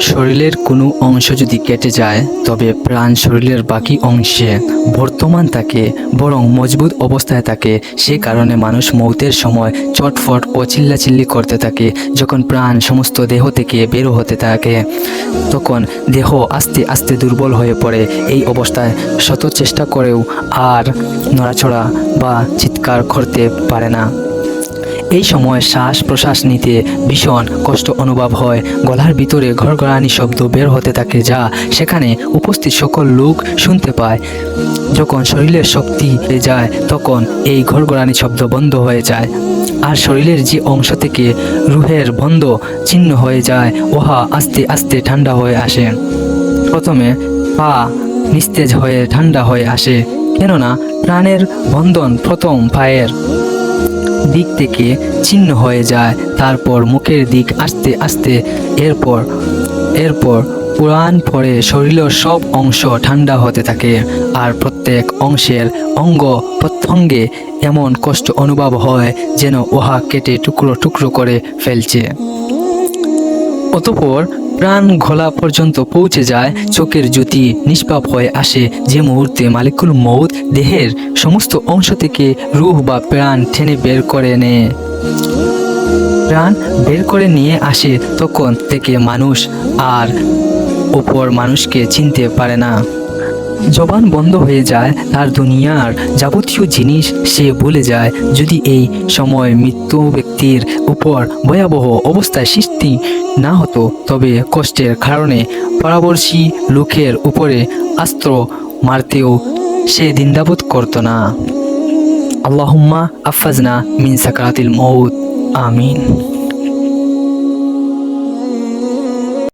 শরীরের কোনো অংশ যদি কেটে যায়, তবে প্রাণ শরীরের বাকি অংশে। বর্তমান থাকে বরং মজবুত অবস্থায় থাকে সে কারণে মানুষ মৌতের সময় চটফট ও চিল্লাচিল্লি করতে থাকে, যখন প্রাণ সমস্ত দেহ থেকে বেরো হতে থাকে। তখন দেহ আস্তে আস্তে দুর্বল হয়ে পড়ে, এই অবস্থায় শত চেষ্টা করেও আর নড়াচড়া বা চিৎকার করতে পারে না। এই সময় শ্বাস প্রশ্বাস নিতে ভীষণ কষ্ট অনুভব হয়। গলার ভিতরে ঘরঘরানি শব্দ বের হতে থাকে যা সেখানে উপস্থিত সকল লোক শুনতে পায়। যখন শরীরের শক্তি হয়ে যায়, তখন এই ঘরঘরানি শব্দ বন্ধ হয়ে যায়। আর শরীরের যে অংশ থেকে রুহের বন্ধ চিহ্ন হয়ে যায়, উহা আস্তে আস্তে ঠান্ডা হয়ে আসে। প্রথমে পা নিস্তেজ হয়ে ঠান্ডা হয়ে আসে, কেননা প্রাণের বন্ধন প্রথম পায়ের দিক থেকে চিহ্ন হয়ে যায়, তারপর মুখের দিক আস্তে আস্তে, এরপর এরপর পুরাণ পরে শরীরের সব অংশ ঠান্ডা হতে থাকে আর প্রত্যেক অংশের অঙ্গ প্রত্যঙ্গে এমন কষ্ট অনুভব হয় যেন উহা কেটে টুকরো টুকরো করে ফেলছে। অতপর প্রাণ ঘোলা পর্যন্ত পৌঁছে যায়, চোখের জ্যোতি নিষ্পাপ হয়ে আসে। যে মুহূর্তে মালিকুল মৌত দেহের সমস্ত অংশ থেকে রুহ বা প্রাণ ঠেনে বের করে নেয়। প্রাণ বের করে নিয়ে আসে, তখন থেকে মানুষ আর ওপর মানুষকে চিনতে পারে না। জবান বন্ধ হয়ে যায়, তার দুনিয়ার যাবতীয় জিনিস সে ভুলে যায়। যদি এই সময় মৃত্যু ব্যক্তির উপর ভয়াবহ অবস্থায় সৃষ্টি না হতো, তবে কষ্টের কারণে পরামর্শী লোকের উপরে অস্ত্র মারতেও সে দিন্দাবোধ করতো না। আল্লাহুম্মা আফাজনা মিন সাকারাতিল মৌত আমিন।